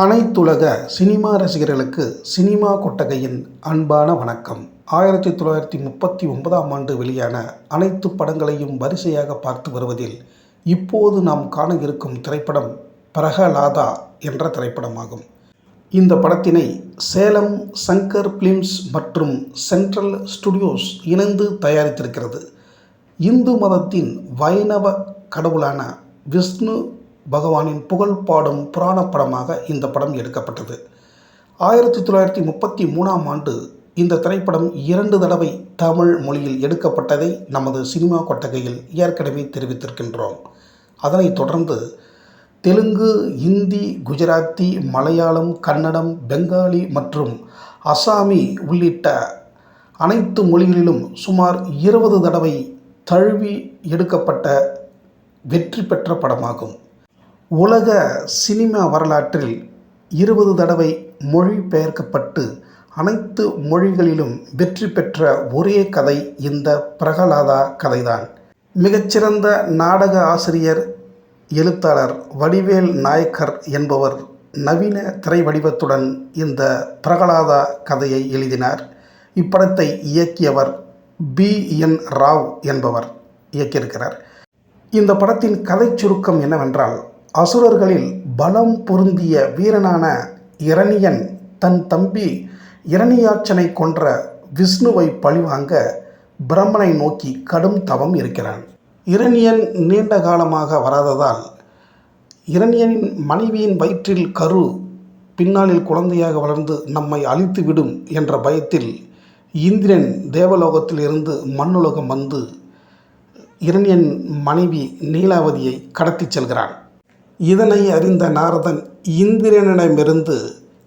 அனைத்துலக சினிமா ரசிகர்களுக்கு சினிமா கொட்டகையின் அன்பான வணக்கம். ஆயிரத்தி தொள்ளாயிரத்தி முப்பத்தி ஒன்பதாம் ஆண்டு வெளியான அனைத்து படங்களையும் வரிசையாக பார்த்து வருவதில் இப்போது நாம் காண இருக்கும் திரைப்படம் பிரகலாதா என்ற திரைப்படமாகும். இந்த படத்தினை சேலம் சங்கர் பிலிம்ஸ் மற்றும் சென்ட்ரல் ஸ்டுடியோஸ் இணைந்து தயாரித்திருக்கிறது. இந்து மதத்தின் வைணவ கடவுளான விஷ்ணு பகவானின் புகழ் பாடும் புராண படமாக இந்த படம் எடுக்கப்பட்டது. ஆயிரத்தி தொள்ளாயிரத்தி முப்பத்தி மூணாம் ஆண்டு இந்த திரைப்படம் இரண்டு தடவை தமிழ் மொழியில் எடுக்கப்பட்டதை நமது சினிமா கொட்டகையில் ஏற்கனவே தெரிவித்திருக்கின்றோம். அதனைத் தொடர்ந்து தெலுங்கு இந்தி குஜராத்தி மலையாளம் கன்னடம் பெங்காலி மற்றும் அசாமி உள்ளிட்ட அனைத்து மொழிகளிலும் சுமார் இருபது தடவை தழுவி எடுக்கப்பட்ட வெற்றி பெற்ற படமாகும். உலக சினிமா வரலாற்றில் இருபது தடவை மொழிபெயர்க்கப்பட்டு அனைத்து மொழிகளிலும் வெற்றி பெற்ற ஒரே கதை இந்த பிரகலாதா கதைதான். மிகச்சிறந்த நாடக ஆசிரியர் எழுத்தாளர் வடிவேல் நாயக்கர் என்பவர் நவீன திரை வடிவத்துடன் இந்த பிரகலாதா கதையை எழுதினார். இப்படத்தை இயக்கியவர் பி. என். ராவ் என்பவர் இயக்கியிருக்கிறார். இந்த படத்தின் கதை சுருக்கம் என்னவென்றால் அசுரர்களில் பலம் பொருந்திய வீரனான இரணியன் தன் தம்பி இரணியாட்சனை கொன்ற விஷ்ணுவை பழிவாங்க பிரம்மனை நோக்கி கடும் தவம் இருக்கிறான். இரணியன் நீண்ட காலமாக வராததால் இரணியனின் மனைவியின் வயிற்றில் கரு பின்னாளில் குழந்தையாக வளர்ந்து நம்மை அழித்துவிடும் என்ற பயத்தில் இந்திரன் தேவலோகத்தில் இருந்து மண்ணுலகம் வந்து இரணியன் மனைவி நீலாவதியை கடத்திச் செல்கிறான். இதனை அறிந்த நாரதன் இந்திரனிடமிருந்து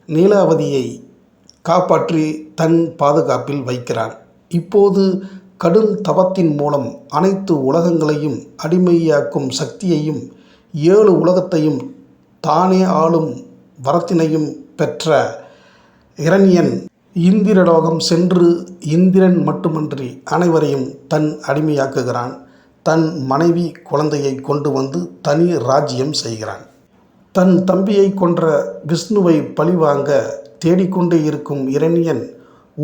நீலாவதியை காப்பாற்றி தன் பாதுகாப்பில் வைக்கிறான். இப்போது கடும் தவத்தின் மூலம் அனைத்து உலகங்களையும் அடிமையாக்கும் சக்தியையும் ஏழு உலகத்தையும் தானே ஆளும் வரத்தினையும் பெற்ற இரணியன் இந்திரலோகம் சென்று இந்திரன் மட்டுமன்றி அனைவரையும் தன் அடிமையாக்குகிறான். தன் மனைவி குழந்தையை கொண்டு வந்து தனி ராஜ்யம் செய்கிறான். தன் தம்பியை கொன்ற விஷ்ணுவை பழிவாங்க தேடிக்கொண்டே இருக்கும் இரணியன்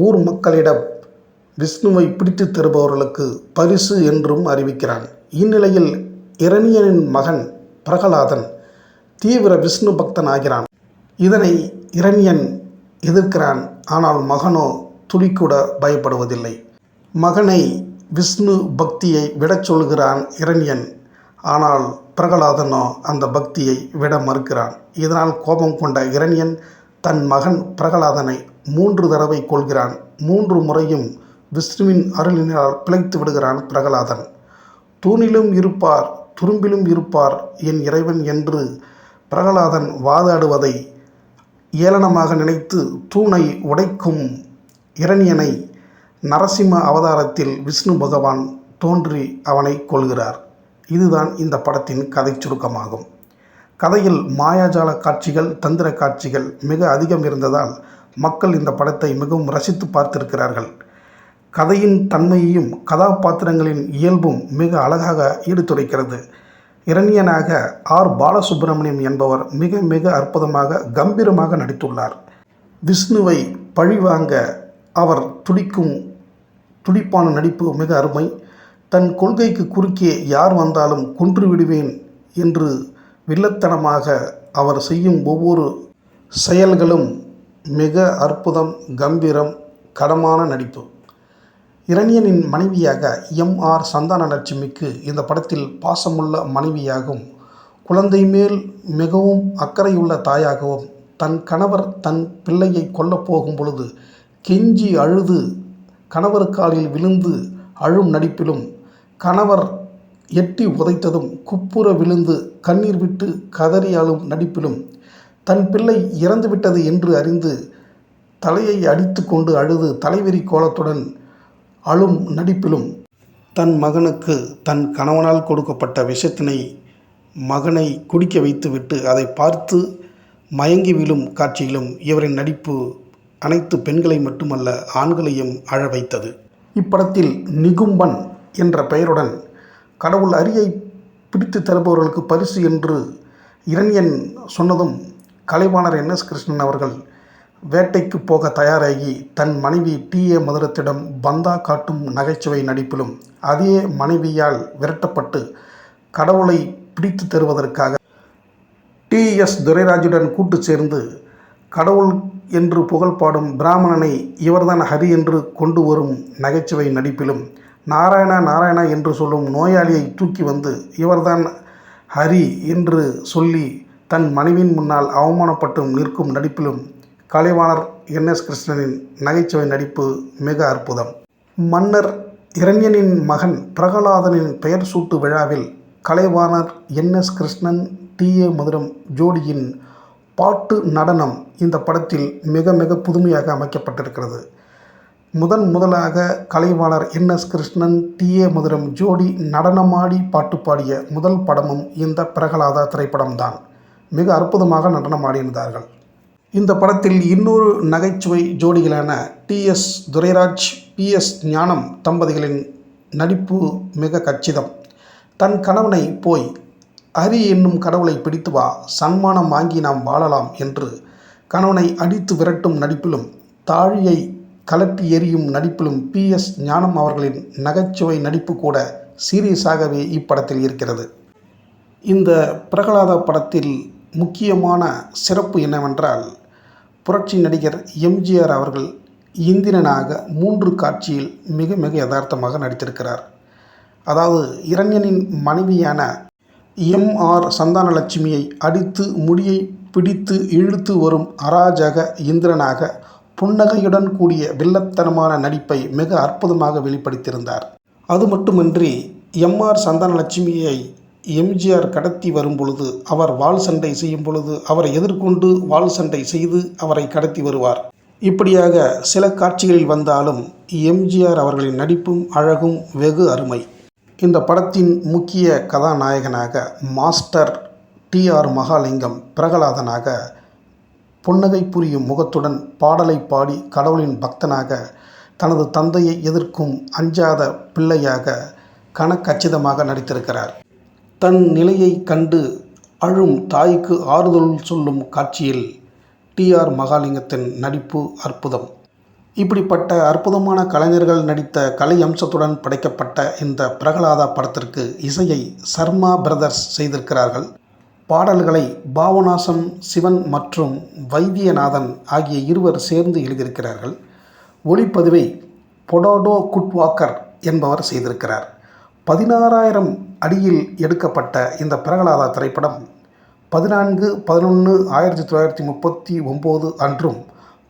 ஊர் மக்களிடம் விஷ்ணுவை பிடித்து தருபவர்களுக்கு பரிசு என்றும் அறிவிக்கிறான். இந்நிலையில் இரணியனின் மகன் பிரகலாதன் தீவிர விஷ்ணு பக்தன் ஆகிறான் இதனை இரணியன் எதிர்க்கிறான். ஆனால் மகனோ துளிக்கூட பயப்படுவதில்லை. மகனை விஷ்ணு பக்தியை விடச் சொல்கிறான் இரண்யன். ஆனால் பிரகலாதனோ அந்த பக்தியை விட மறுக்கிறான். இதனால் கோபம் கொண்ட இரண்யன் தன் மகன் பிரகலாதனை மூன்று தடவை கொள்கிறான் மூன்று முறையும் விஷ்ணுவின் அருளினால் பிழைத்து விடுகிறான் பிரகலாதன். தூணிலும் இருப்பார் துரும்பிலும் இருப்பார் என் இறைவன் என்று பிரகலாதன் வாதாடுவதை ஏளனமாக நினைத்து தூணை உடைக்கும் இரணியனை நரசிம்ம அவதாரத்தில் விஷ்ணு பகவான் தோன்றி அவனை கொள்கிறார் இதுதான் இந்த படத்தின் கதை சுருக்கமாகும். கதையில் மாயாஜால காட்சிகள் தந்திர காட்சிகள் மிக அதிகம் இருந்ததால் மக்கள் இந்த படத்தை மிகவும் ரசித்து பார்த்திருக்கிறார்கள். கதையின் தன்மையையும் கதாபாத்திரங்களின் இயல்பும் மிக அழகாக ஈடுத்துடைக்கிறது இரணியனாக ஆர். பாலசுப்பிரமணியம் என்பவர் மிக மிக அற்புதமாக கம்பீரமாக நடித்துள்ளார். விஷ்ணுவை பழிவாங்க அவர் துடிக்கும் துடிப்பான நடிப்பு மிக அருமை. தன் கொள்கைக்கு குறுக்கே யார் வந்தாலும் கொன்று விடுவேன் என்று வில்லத்தனமாக அவர் செய்யும் ஒவ்வொரு செயல்களும் மிக அற்புதம் கம்பீரம் கடமான நடிப்பு. இரணியனின் மனைவியாக எம். ஆர். சந்தான லட்சுமிக்கு இந்த படத்தில் பாசமுள்ள மனைவியாகவும் குழந்தை மேல் மிகவும் அக்கறையுள்ள தாயாகவும் தன் கணவர் தன் பிள்ளையை கொல்லப் போகும் பொழுது கெஞ்சி அழுது கணவர் காலில் விழுந்து அழும் நடிப்பிலும் கணவர் எட்டி உதைத்ததும் குப்புற விழுந்து கண்ணீர் விட்டு கதறி அழும் நடிப்பிலும் தன் பிள்ளை இறந்துவிட்டது என்று அறிந்து தலையை அடித்து கொண்டு அழுது தலைவெறி கோலத்துடன் அழும் நடிப்பிலும் தன் மகனுக்கு தன் கணவனால் கொடுக்கப்பட்ட விஷத்தினை மகனை குடிக்க வைத்துவிட்டு அதை பார்த்து மயங்கி விழும் காட்சியிலும் இவரின் நடிப்பு அனைத்து பெண்களை மட்டுமல்ல ஆண்களையும் அழ வைத்தது. இப்படத்தில் நிகும்பன் என்ற பெயருடன் கடவுள் அரியை பிடித்து தருபவர்களுக்கு பரிசு என்று இரண்யன் சொன்னதும் கலைவாணர் என். எஸ். கிருஷ்ணன் அவர்கள் வேட்டைக்கு போக தயாராகி தன் மனைவி டி. ஏ. மதுரத்திடம் பந்தா காட்டும் நகைச்சுவை நடிப்பிலும் அதே மனைவியால் விரட்டப்பட்டு கடவுளை பிடித்து தருவதற்காக டி. எஸ். துரைராஜுடன் கூட்டு சேர்ந்து கடவுள் என்று புகழ் பாடும் பிராமணனை இவர்தான் ஹரி என்று கொண்டு வரும் நகைச்சுவை நடிப்பிலும். நாராயணா நாராயணா என்று சொல்லும் நோயாளியை தூக்கி வந்து இவர்தான் ஹரி என்று சொல்லி தன் மனைவியின் முன்னால் அவமானப்பட்டும் நிற்கும் நடிப்பிலும் கலைவாணர் என். எஸ். கிருஷ்ணனின் நகைச்சுவை நடிப்பு மிக அற்புதம். மன்னர் இரண்யனின் மகன் பிரகலாதனின் பெயர் சூட்டு விழாவில் Kalaivanar N. S. Krishnan T. A. Madhuram ஜோடியின் பாட்டு நடனம் இந்த படத்தில் மிக மிக புதுமையாக அமைக்கப்பட்டிருக்கிறது. முதன் முதலாக Kalaivanar N. S. Krishnan T. A. Madhuram ஜோடி நடனமாடி பாட்டு பாடிய முதல் படமும் இந்த பிரகலாதா திரைப்படம்தான். மிக அற்புதமாக நடனமாடியிருந்தார்கள். இந்த படத்தில் இன்னொரு நகைச்சுவை ஜோடிகளான T. S. Durairaj P. S. Gnanam தம்பதிகளின் நடிப்பு மிக கச்சிதம். தன் கணவனை போய் ஹரி என்னும் கடவுளை பிடித்து வா சன்மானம் வாங்கி நாம் வாழலாம் என்று கணவனை அடித்து விரட்டும் நடிப்பிலும் தாழியை கலட்டி எறியும் நடிப்பிலும் பி. எஸ். ஞானம் அவர்களின் நகைச்சுவை நடிப்பு கூட சீரியஸாகவே இப்படத்தில் இருக்கிறது. இந்த பிரகலாத படத்தில் முக்கியமான சிறப்பு என்னவென்றால் புரட்சி நடிகர் எம்ஜிஆர் அவர்கள் இந்திரனாக மூன்று காட்சியில் மிக மிக யதார்த்தமாக நடித்திருக்கிறார். அதாவது இரண்யனின் மனைவியான எம்ஆர் சந்தானலட்சுமியை அடித்து முடியை பிடித்து இழுத்து வரும் அராஜக இந்திரனாக புன்னகையுடன் கூடிய வில்லத்தனமான நடிப்பை மிக அற்புதமாக வெளிப்படுத்தியிருந்தார். அது மட்டுமின்றி எம்ஆர் சந்தானலட்சுமியை எம்ஜிஆர் கடத்தி வரும் பொழுது அவர் வாள் சண்டை செய்யும் பொழுது அவரை எதிர்கொண்டு வாள் சண்டை செய்து அவரை கடத்தி வருவார். இப்படியாக சில காட்சிகளில் வந்தாலும் எம்ஜிஆர் அவர்களின் நடிப்பும் அழகும் வெகு அருமை. இந்த படத்தின் முக்கிய கதாநாயகனாக மாஸ்டர் டி ஆர் மகாலிங்கம் பிரகலாதனாக புன்னகை புரியும் முகத்துடன் பாடலை பாடி கடவுளின் பக்தனாக தனது தந்தையை எதிர்க்கும் அஞ்சாத பிள்ளையாக கனக்கச்சிதமாக நடித்திருக்கிறார். தன் நிலையை கண்டு அழும் தாய்க்கு ஆறுதல் சொல்லும் காட்சியில் டி ஆர் மகாலிங்கத்தின் நடிப்பு அற்புதம். இப்படிப்பட்ட அற்புதமான கலைஞர்கள் நடித்த கலை அம்சத்துடன் படைக்கப்பட்ட இந்த பிரகலாதா படத்திற்கு இசையை சர்மா பிரதர்ஸ் செய்திருக்கிறார்கள். பாடல்களை பாவநாசம் சிவன் மற்றும் வைத்தியநாதன் ஆகிய இருவர் சேர்ந்து எழுதியிருக்கிறார்கள். ஒளிப்பதிவை பொடோடோ குட்வாக்கர் என்பவர் செய்திருக்கிறார். பதினாறாயிரம் அடியில் எடுக்கப்பட்ட இந்த பிரகலாதா திரைப்படம் பதினான்கு பதினொன்று ஆயிரத்தி தொள்ளாயிரத்தி முப்பத்தி ஒம்பது அன்றும்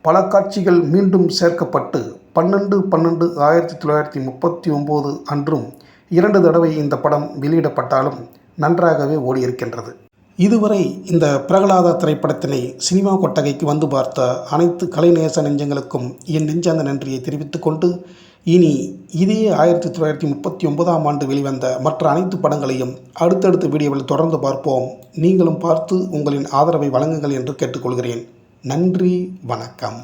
பல காட்சிகள் மீண்டும் சேர்க்கப்பட்டு பன்னெண்டு பன்னெண்டு ஆயிரத்தி தொள்ளாயிரத்தி முப்பத்தி ஒம்பது அன்றும் இரண்டு தடவை இந்த படம் வெளியிடப்பட்டாலும் நன்றாகவே ஓடியிருக்கின்றது. இதுவரை இந்த பிரகலாதா திரைப்படத்தினை சினிமா கொட்டகைக்கு வந்து பார்த்த அனைத்து கலைநேச நெஞ்சங்களுக்கும் என் நெஞ்சாந்த நன்றியை தெரிவித்துக் கொண்டு இனி இதே ஆயிரத்தி தொள்ளாயிரத்தி முப்பத்தி ஒன்பதாம் ஆண்டு வெளிவந்த மற்ற அனைத்து படங்களையும் அடுத்தடுத்த வீடியோவில் தொடர்ந்து பார்ப்போம். நீங்களும் பார்த்து உங்களின் ஆதரவை வழங்குங்கள் என்று கேட்டுக்கொள்கிறேன். நன்றி வணக்கம்.